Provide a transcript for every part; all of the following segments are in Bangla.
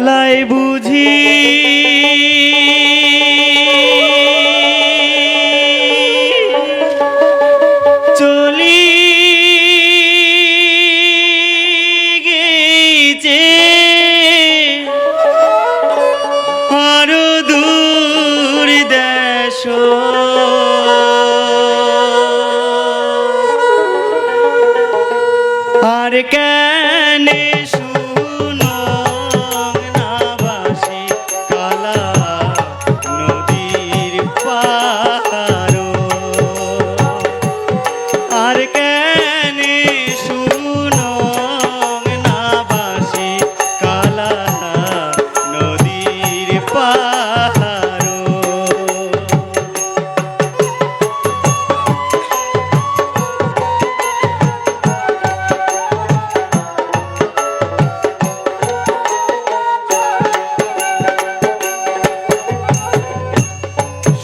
লাই বুঝি। চলি গেছে আর দূর দেশ। আর কে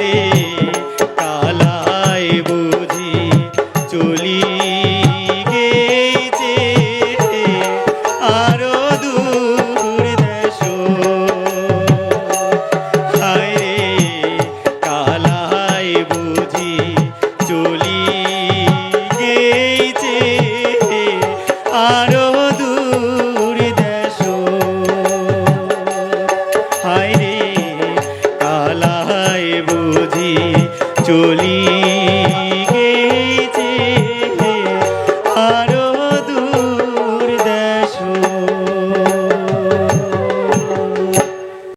রে আর